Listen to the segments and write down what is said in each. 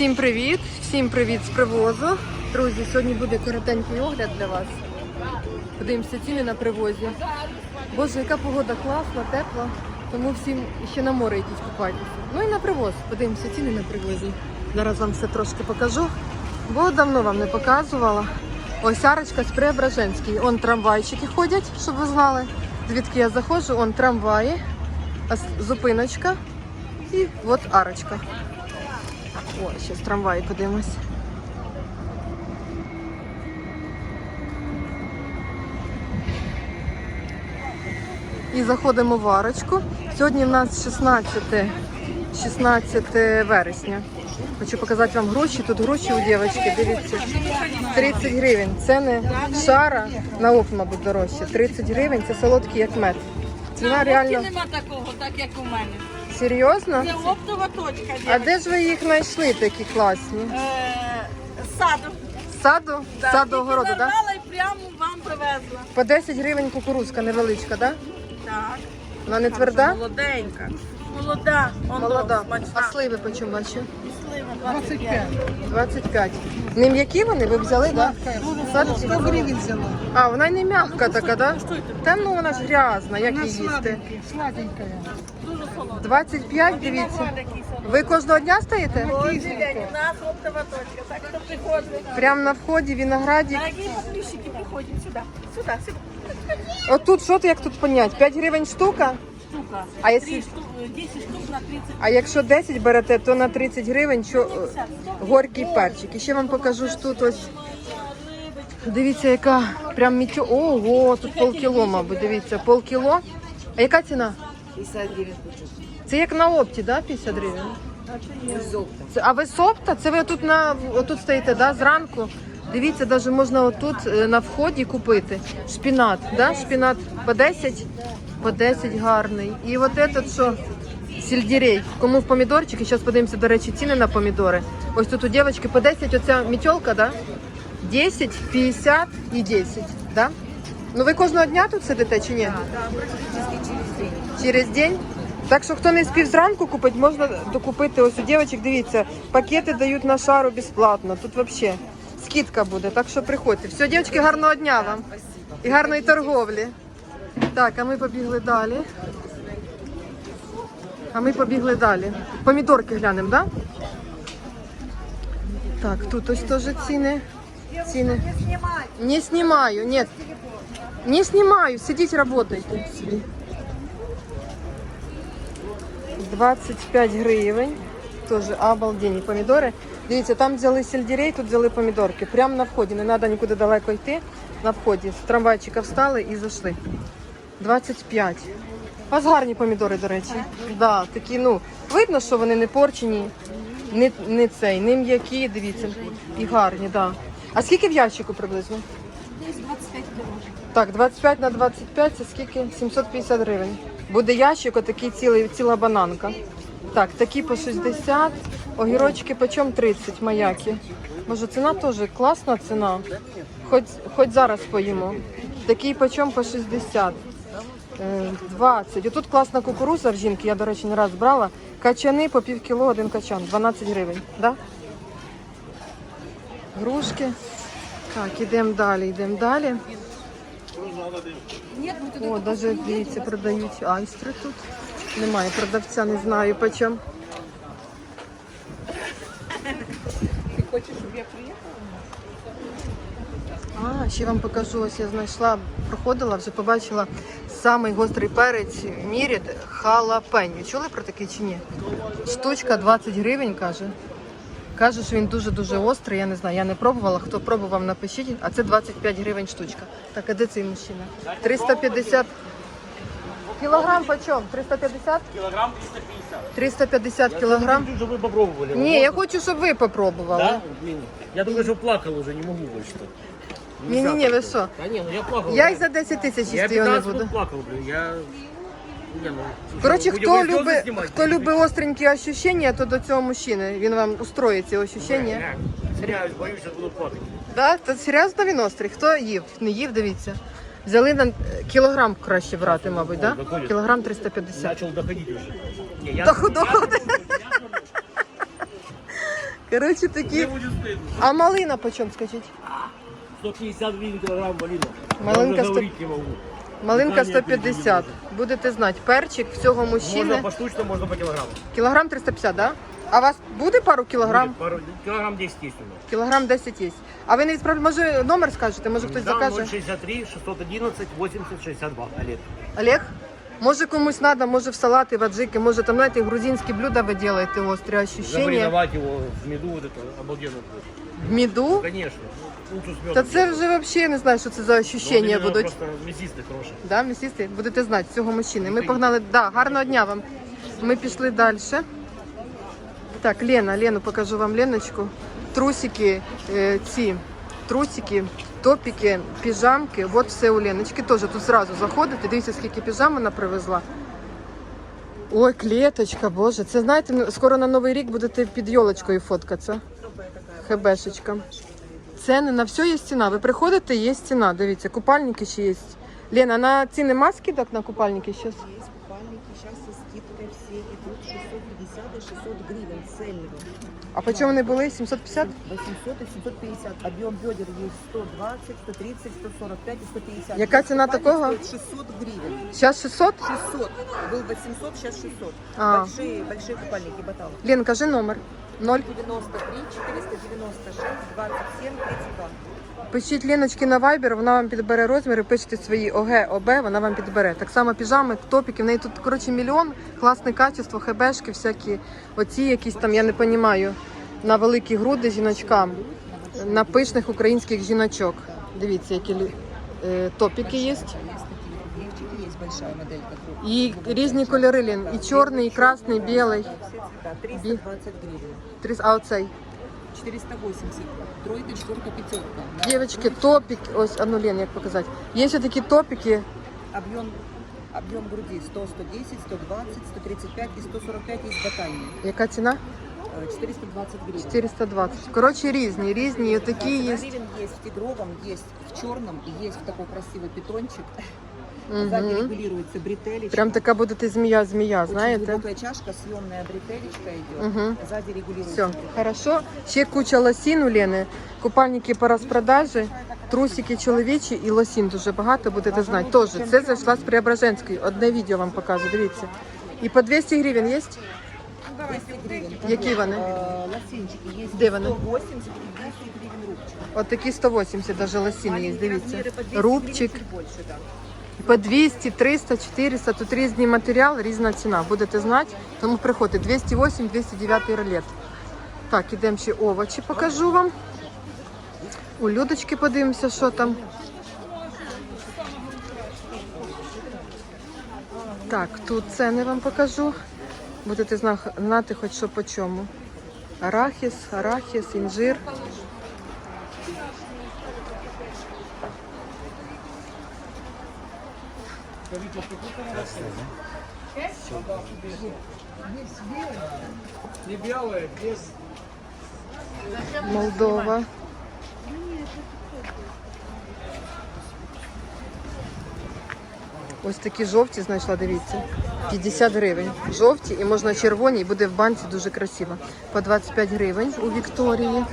Всім привіт! Всім привіт з привозу. Друзі, сьогодні буде коротенький огляд для вас. Подивимося ціни на привозі. Боже, яка погода класна, тепла. Тому всім ще на море йдіть купатися. Ну і на привоз. Подивимося ціни на привозі. Зараз вам все трошки покажу, бо давно вам не показувала. Ось арочка з Преображенської. Он трамвайчики ходять, щоб ви знали. Звідки я заходжу, он трамваї, зупиночка і от арочка. О, ще з трамваї подивимось. І заходимо в арочку. Сьогодні в нас 16, 16 вересня. Хочу показати вам гроші. Тут гроші у дівчинки, дивіться. 30 гривень. Це не шара, на оф, мабуть, дорожче. 30 гривень це солодкий як мед. Ціна реально Нема такого, так як у мене. Серйозно. Це оптова точка. А де ж ви їх знайшли такі класні? Е, саду. Саду? Да. Саду огороду, так? Да? і прямо вам привезла. По 10 гривень кукурузка невеличка, так? Да? Так. Вона не тверда? Молоденька. Молода. Молода. Смачна. А сливи по чому бачу? І слива 25. 25. Не м'які вони? Ви взяли, так? Да? 100 гривень взяла. А, вона не м'яка така, так? Да? Та ну вона ж грязна, як її їсти? солодка. 25, дивіться. Ви кожного дня стоїте? Кожен день у нас оптова точка. Так що приходить. Прямо на вході, виноградик. Дорогі подписчики, приходять сюди. Сюди, сюди. Отут, що то як тут понять? 5 гривень штука? Штука. А якщо- 10 штук на 30. А якщо 10 берете, то на 30 гривень що, е, горький перчик. І ще вам покажу, що тут ось. Дивіться, яка прям мітю. Ого, тут полкіло, мабуть. Дивіться, полкіло. А яка ціна? 50 гривен. Це як на опті, да? 50 гривень? Це, а ви сопта? Це ви тут на отут стоїте, да? Зранку. Дивіться, навіть можна отут е, на вході купити. Шпінат, да? Шпінат по 10? По 10 гарний. І от этот, що сельдерей. Кому в помідорчики, зараз подивимося, до речі, ціни на помідори. Ось тут у дівчинки по 10 оця мітьолка, да? 10, 50 і 10, да? Ну ви кожного дня тут сидите чи ні? Через день. Так що хто не спів зранку купити, можна докупити ось у дівчаток, дивіться, пакети дають на шару безплатно. Тут взагалі скидка буде, так що приходьте. Все, дівчатки, гарного дня вам і гарної торговлі. Так, а ми побігли далі. А ми побігли далі. Помідорки глянемо, так? Да? Так, тут ось теж ціни. Ціни. Не знімаю, ні. Не знімаю, сидіть, собі. 25 гривень. Тоже обалденні помідори. Дивіться, там взяли сельдерей, тут взяли помідорки. Прямо на вході. Не треба нікуди далеко йти. На вході. З трамвайчика встали і зайшли. 25. У вас гарні помідори, до речі. Да, такі, ну, видно, що вони не порчені, не, не цей, не м'які, дивіться. І гарні, так. Да. А скільки в ящику приблизно? Десь 25 дорожок. Так, 25 на 25 це скільки? 750 гривень. Буде ящик, отакий цілий, ціла бананка. Так, такі по 60, огірочки по чому 30 маяки. Може, ціна теж класна ціна. Хоч, хоч зараз поїмо. Такий по по 60. Е, 20. Отут класна кукуруза в жінки, я, до речі, не раз брала. Качани по пів кіло, один качан, 12 гривень. Да? Грушки. Так, ідемо далі, йдемо далі. О, навіть дивіться, продають айстри тут. Немає продавця, не знаю по чому. Ти хочеш, щоб я приїхала? А, ще вам покажу, ось я знайшла, проходила, вже побачила самий гострий перець міряд халапеньо. Чули про такий чи ні? Штучка 20 гривень, каже. Каже, що він дуже-дуже острий, я не знаю, я не пробувала. Хто пробував, напишіть. А це 25 гривень штучка. Так, а де цей мужчина? 350. Кілограм по чому? 350? Килограмм 350. 350 кілограм. Хочу, чтобы вы попробовали. Ні, я хочу, щоб ви попробували. Да? Я думаю, что плакал уже, не могу больше. Ні, ні, ні, ви що? Да не, ну я плакал. Я й за 10 тисяч Я їсти його не 15 буду. минут плакал, блин, я... Не, ну, слушай, Коротше, будем хто вы слезы любить, снимать? хто любить остренькі ощущення, то до цього мужчини. Він вам устроїть ці ощущення. Я теряюсь, боюсь, сейчас буду плакать. Да? То серйозно він острий. Хто їв? Не їв, дивіться. Взяли на кілограм краще брати, мабуть, да? доходить. Кілограм 350. Начал доходить уже. Не, я... Доход- доходить. Коротше, такі. Мне будет стыдно. А малина почем, скажіть? 150 гривен килограмм малина. Малинка Я уже 100 говорить не могу. Малинка 150. Будете знати. Перчик всього мужчини. Можна поштучно, можна по кілограму. Кілограм 350, да? А у вас буде пару кілограм? Буде пару- Кілограм 10 є у. Кілограм 10 є. А ви не відправляєте, може номер скажете, може хтось Да, закаже? 063 611 80 62. Олег. Олег? Може комусь треба, може в салати, в аджики, може там, знаєте, грузинські блюда ви робите, острі ощущення. Замариновать его в меду, вот это обалденно будет. В меду. Конечно. Медом. Та це вже взагалі не знаю, що це за Ну, ощущення будуть. Просто мясистый, хороший. Да, місісти, будете знати цього мужчини. Ми погнали. Да, гарного дня вам. Ми пішли далі. Так, Лена, Лену покажу вам Леночку. Трусики, е, ці трусики, топіки, піжамки. От все у Леночки. Теж тут зразу заходите. Дивіться, скільки піжам вона привезла. Ой, клеточка, боже. Це знаєте, ну, скоро на Новий рік будете під йолочкою фоткатися. Хебешечка. Ціни на все є ціна. Ви приходите, є ціна. Дивіться, купальники ще є. Лена, на ціни ма скидок на купальники зараз? Есть купальники, скидкой все идут 650 и 600 гривен цельного. А по чому вони були? 750? 800 и 750. Объем бедер есть 120, 130, 145 и 150. Яка Купальник такого? стоит 600 гривен. Зараз 600? 600. Был 800, сейчас 600. А. Большие, большие купальники батал. Лен, кажи номер. 0. 93, 496, 27, 32. Пишіть Леночки на Viber, вона вам підбере розміри, пишете свої ОГ, ОБ, вона вам підбере. Так само піжами, топіки, в неї тут, коротше, мільйон, класне качество, хебешки всякі, оці якісь там, я не розумію, на великі груди жіночкам, на пишних українських жіночок. Дивіться, які е, топіки є. І різні кольори, Лен, і чорний, і красний, і білий. Все 320 гривен. Три- А оцей? 480. Тройка, четверка, пятерка. Дівчатки, топік, ось, а ну Лен, як показати. Є ще такі топіки, Объем, объем груди 100, 110, 120, 135 и 145 есть батальные. яка ціна? Э, 420 гривен. 420. Коротше, різні, різні, і такі є. гривен есть в тигровом, есть в черном и есть в такой красивый питончик. Сзади Угу. регулируется бретелечка. Прям така будете змія-змія, Очень знаєте? глубокая чашка, съемная бретелечка идет. Угу. Сзади регулируется. Все, хорошо. Ще куча лосін у Лени. Купальники по розпродажі, трусики чоловічі і лосін дуже багато, будете знати. Теж це зайшла з Преображенської. Одне відео вам покажу, дивіться. І по 200 гривень є? 200 гривен. Які вони? Э, Лосинчики есть Где вони? 180 и 200 гривен рубчик. От такі 180 даже лосіни є, Маленькие дивіться. размеры по 200 Рубчик. гривен, чуть больше, да. По 200, 300, 400, тут різний матеріал, різна ціна. Будете знати, тому приходьте 208, 209 ролет. Так, ідемо ще овочі покажу вам. У Людочки подивимося, що там. Так, тут ціни вам покажу. Будете знати хоч що по чому. Арахіс, арахіс, інжир. Не белая, без... Молдова. Ось такі жовті знайшла, дивіться. 50 гривень. Жовті і можна червоні, і буде в банці дуже красиво. По 25 гривень у Вікторії.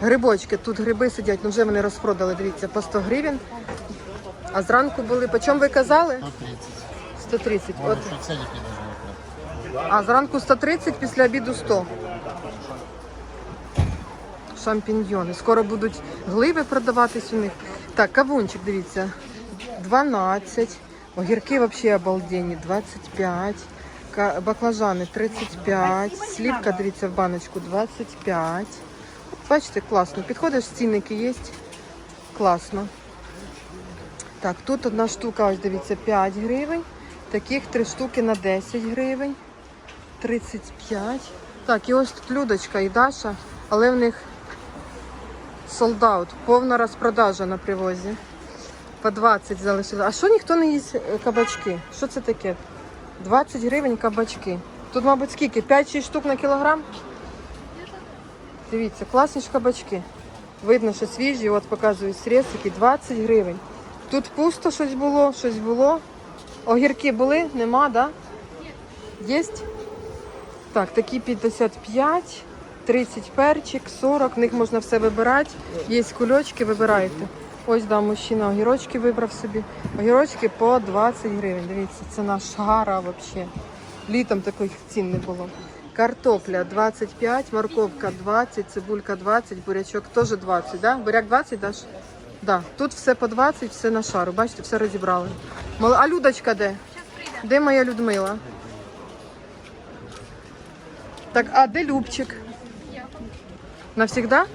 Грибочки, тут гриби сидять, ну вже вони розпродали, дивіться, по 100 гривень. А зранку були, по чому ви казали? 130. От. А зранку 130, після обіду 100 шампіньйони. Скоро будуть гливи продаватись у них. Так, кавунчик, дивіться, 12. Огірки взагалі обалденні, 25. Баклажани 35. Слівка, дивіться, в баночку 25. Бачите, класно. Підходиш, цінники є. Класно. Так, тут одна штука, ось дивіться, 5 гривень. Таких три штуки на 10 гривень. 35. Так, і ось тут Людочка і Даша, але в них солдаут, повна розпродажа на привозі. По 20 залишили. А що ніхто не їсть е, кабачки? Що це таке? 20 гривень кабачки. Тут, мабуть, скільки? 5-6 штук на кілограм? Дивіться, класні ж кабачки. Видно, що свіжі, от показують срезики, 20 гривень. Тут пусто щось було, щось було. Огірки були? Нема, да? Єсть? Так, такі 55. 30 перчик, 40, в них можна все вибирати. Є кульочки, вибирайте. Ось да, мужчина огірочки вибрав собі. Огірочки по 20 гривень. Дивіться, це наш гара взагалі. Літом таких цін не було. Картопля 25, морковка 20, цибулька 20, бурячок теж 20, да? Буряк 20, Даш? Да. Тут все по 20, все на шару. Бачите, все розібрали. Мол- А Людочка де? Де моя Людмила? Так, а де Любчик? Навсегда?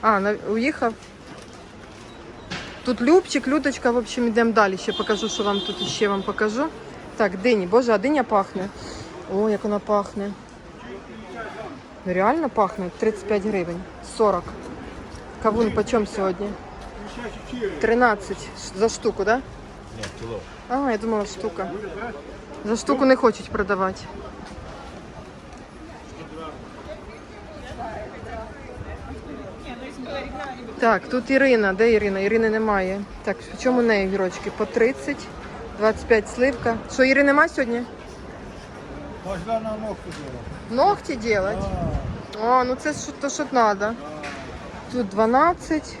А, на... уїхав? Тут Любчик, Людочка, в общем, йдемо далі. Ще покажу, що вам тут ще вам покажу. Так, дині. Боже, а диня пахне. О, як вона пахне. Ну, реально пахне. 35 гривень. 40. Кавун почем сьогодні? 13 за штуку, да? Нет, кило. А, я думала, штука. За штуку не хочуть продавати. Так, тут Ірина. Де Ірина? Ірини немає. Так, в чому неї гірочки? По 30, 25 сливка. Що, Іри нема сьогодні? Пошла на ногти делать. Ногті делать? А, ну це що, то, що треба. Тут 12,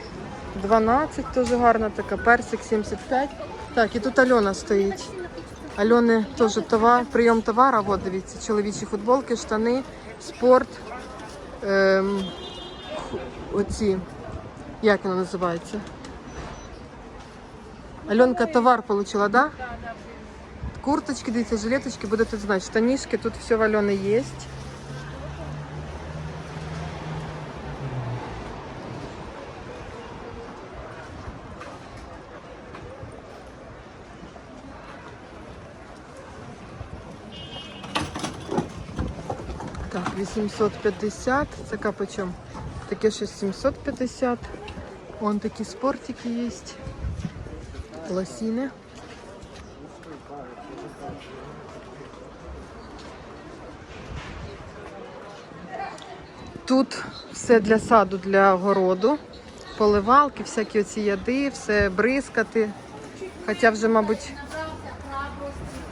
12, теж гарна така, персик 75. Так, і тут Альона стоїть. Альони теж товар, прийом товару, от дивіться, чоловічі футболки, штани, спорт. Ем, оці, як воно називається? Альонка товар отримала, да? Курточки, дивіться, жилеточки, будете знати, штанішки, тут все в Альони є. Так, 850. Це капочем. Таке щось 750. Вон такі спортики є. Лосіни. Тут все для саду, для городу. Поливалки, всякі оці яди, все бризкати. Хоча вже, мабуть,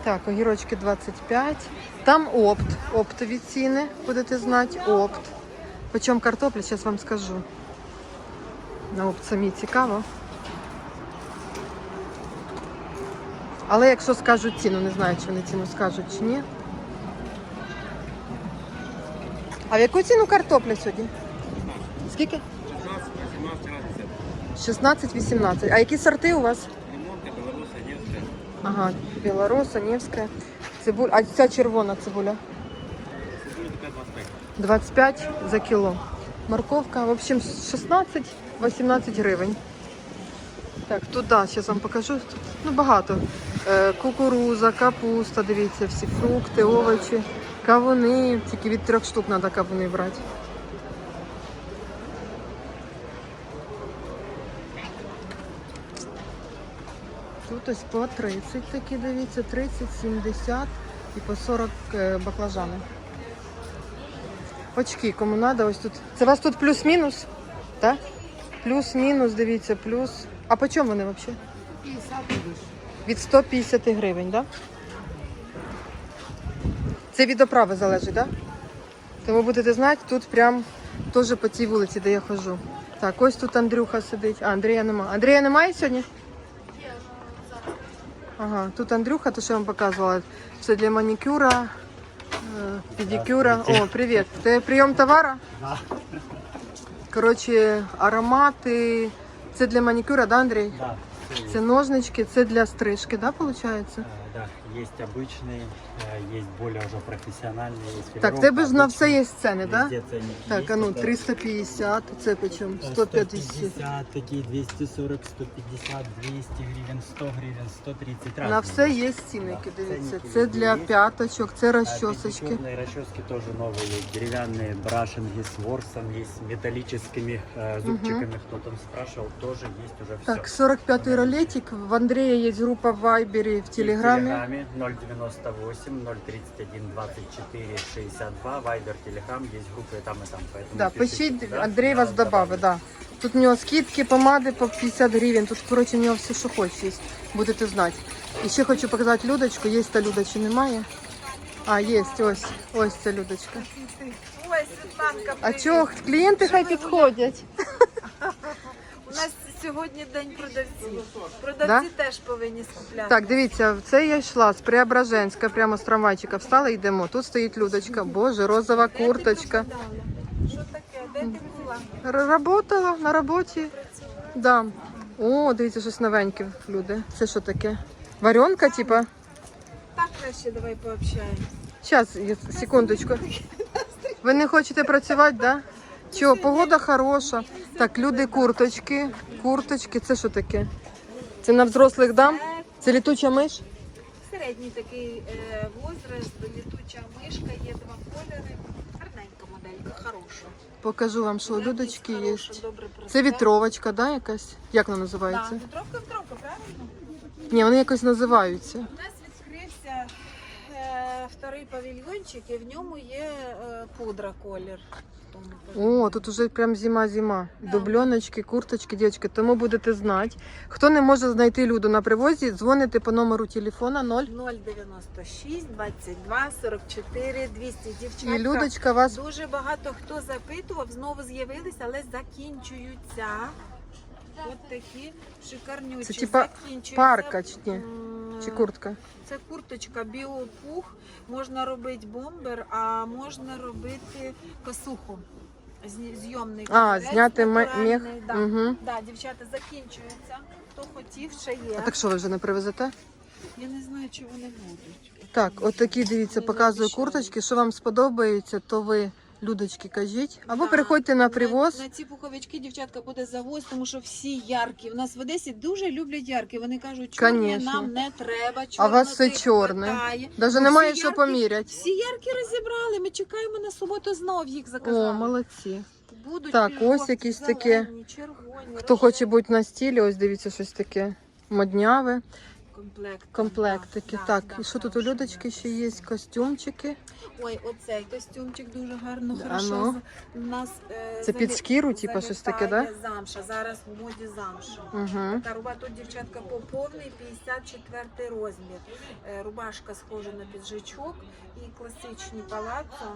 так, огірочки 25. Там опт, оптові ціни, будете знати, опт. Почем картопля, зараз вам скажу. На опт самі цікаво. Але якщо скажуть ціну, не знаю, чи вони ціну скажуть чи ні. А в яку ціну картопля сьогодні? Скільки? 16-18. А які сорти у вас? Ага, білороса, Невська. Цибуля. А ця червона цибуля? 25 за кіло. Морковка, в общем, 16-18 гривень. Так, тут, да, зараз вам покажу. Тут, ну, багато. Е, кукуруза, капуста, дивіться, всі фрукти, овочі, кавуни. Тільки від трьох штук треба кавуни брати. Тут ось по 30 такі, дивіться, 30, 70 і по 40 е, баклажани. Очки, кому треба, ось тут. Це у вас тут плюс-мінус? Так? Плюс-мінус, дивіться, плюс. А по чому вони взагалі? 50 Від 150 гривень, так? Да? Це від оправи залежить, так? Да? Тому будете знати, тут прям теж по цій вулиці, де я ходжу. Так, ось тут Андрюха сидить. А, Андрія немає. Андрія немає сьогодні? Ага, тут Андрюха, то що я вам показувала. Все для манікюра, е, педикюра. О, привіт. Це прийом товара? Да. Коротше, аромати. Це для манікюра, да, Андрій? Да, Це ножнички, це для стрижки, да, виходить? Э, Да, есть обычные, э, есть более уже профессиональные, есть Так, в тебе ж на все обычные. є ціни, да? Везде ценники Так, есть, а ну это, 350, це почем? э, 150. 150, такие 240, 150, 200 гривен, 100 гривен, 130 разные. На все есть. є цінники, Да, дивіться. ценники Це везде для есть. п'яточок, це А розчосочки. педикюрные расчески тоже новые есть, деревянные брашинги с ворсом, есть с металлическими э, зубчиками, кто там спрашивал, тоже есть уже все. Так, 45-й ролетик. В Андрія є група в Вайбері, в Телеграмі. В Телеграме 098 031 24 62. Вайбер, Телеграм, есть группы и там, и там. Поэтому Да, пишите, пишіть, да, Андрій вас добавить, да. Тут у нього скидки, помади по 50 гривень. Тут, коротше, у нього все, що хочеш є. Будете знати. І ще хочу показати Людочку. Є та Люда чи немає? А, є, ось. Ось ця Людочка. Ой, Світланка, А привіт. чого клієнти хай підходять? Сьогодні день продавців. Продавці теж повинні скупляти. Так, дивіться, це я йшла з Преображенська, прямо з трамвайчика встала, йдемо. Тут стоїть Людочка. Боже, розова курточка. Що таке? Де ти була? Р- Работала на роботі. Да. О, дивіться, щось новеньке, люди. Це що таке? Варенка, типа? Так краще давай пообщаємось. Зараз, секундочку. Ви не хочете працювати, да? Чого, погода хороша. Так, люди, курточки. Курточки, це що таке? Це на взрослих дам? Це літуча миш? Середній такий е, возраст, літуча мишка, є два кольори. Гарненька моделька, хороша. Покажу вам, що Людочки є. хороша, добре Це вітровочка, да, якась? Як вона Да, називається? вітровка, вітровка, правильно? Ні, вони якось називаються. У нас відкрився е, вторий павільйончик, і в ньому є е, пудра колір. О, тут уже прям зима-зима. Дубльоночки, курточки, дівчатки. Тому будете знати. Хто не може знайти Люду на привозі, дзвоните по номеру телефона 0. 096 22 44 200. Дівчатка, І Людочка вас дуже багато хто запитував, знову з'явилися, але закінчуються. От такі шикарнючі. Це типа парка чи ні? Чи куртка? Це курточка біопух. Можна робити бомбер, а можна робити косуху. Зйомний А, комірець зняти натуральний, мех. Да. Угу. Да, дівчата закінчуються. Хто хотів, ще є. А так що ви вже не привезете? Я не знаю, чи вони будуть. Так, от такі, дивіться, показую курточки. Що вам сподобається, то ви Людочки кажіть. Або Да. переходьте на привоз. На, на ці пуховички дівчатка буде завоз, тому що всі яркі. У нас в Одесі дуже люблять яркі. Вони кажуть, Конечно. нам не треба. А чорно у вас все чорне. Навіть немає що поміряти. Всі яркі розібрали. Ми чекаємо на суботу знов їх заказали. О, молодці. Будуть Так, ось якісь зелені, такі, червоні, Хто хоче бути на стілі, ось дивіться щось таке модняве. Комплект. Комплектики. Да, так, да, і що тут у Людочки ще є? Костюмчики. Ой, оцей костюмчик дуже гарно, Да, хорошо. ну. У нас е, Це під шкіру, типа, щось таке, да? залітає замша. Зараз в моді замша. Угу. Така руба тут дівчатка по повний 54 розмір. Е, Рубашка схожа на піджачок і класичні палацо.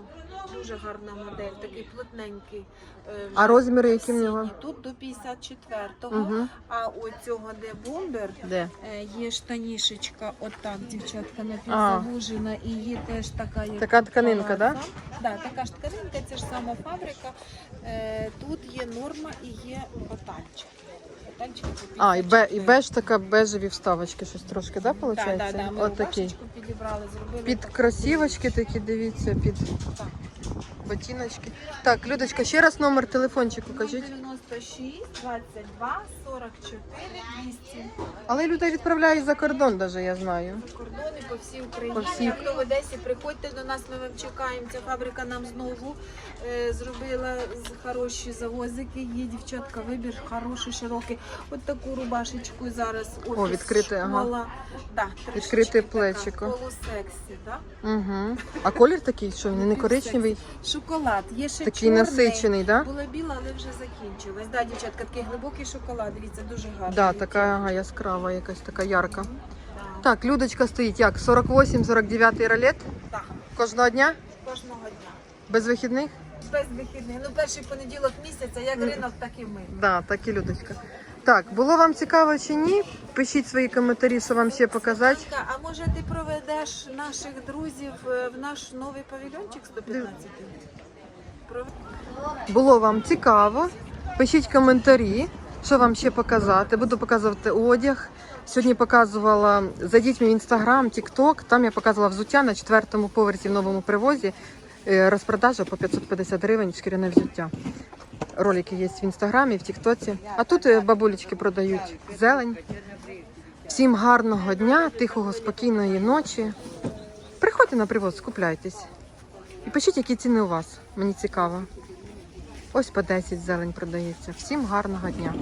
Дуже гарна модель, такий плотненький. е, А розміри які в синій. нього? Тут до 54-го. Угу. А у цього, де бомбер, Де? е, є штанішечка, отак, дівчатка, напівзавужена, і є теж така, як Така тканинка, да? Да, така ж тканинка, це ж сама фабрика. Е, тут є норма і є батальчик. А, і, бе, і беж така бежеві вставочки, щось трошки, да, Да, виходить? да, да, ми От такі. рубашечку підібрали, зробили. Під таку кросівочки такі, дивіться, під Так. ботиночки. Так, Людочка, ще раз номер телефончику кажіть. 96 22 44 200. Але людей відправляють за кордон, даже я знаю. Кордони по всій Україні. По всій. Хто в Одесі, приходьте до нас, ми вам чекаємо. Ця фабрика нам знову е, зробила з- хороші завозики. Є дівчатка, вибір хороший, широкий. От таку рубашечку зараз. Офіс, відкрите, ага. школа. Да, Відкрите трішечки плечико. Така, полусексі, да? Угу. А колір такий, що він не коричневий, Шоколад. Є ще такий чорний. насичений, да? Була біла, але вже закінчилась. Да, дівчатка, такий глибокий шоколад. Дивіться, дуже гарний. Да, така ага, яскрава, якась така ярка. Так, Людочка стоїть як? 48-49 ролет Так, кожного дня? кожного дня. Без вихідних? Без вихідних. Ну, перший понеділок місяця, як ринок, так і ми. Да, так і Людочка. Так, було вам цікаво чи ні? Пишіть свої коментарі, що вам ще показати. А може ти проведеш наших друзів е, в наш новий павільйончик 115? Пров- Було вам цікаво? Пишіть коментарі, що вам ще показати. Буду показувати одяг. Сьогодні показувала зайдіть в інстаграм, тікток. Там я показувала взуття на четвертому поверсі в новому привозі. Е, Розпродажа по 550 гривень шкіряне взуття. Ролики є в інстаграмі, в тіктоці. А тут е, бабулечки продають зелень. Всім гарного дня, тихого, спокійної ночі. Приходьте на привоз, скупляйтесь. І пишіть, які ціни у вас. Мені цікаво. Ось по 10 зелень продається. Всім гарного дня.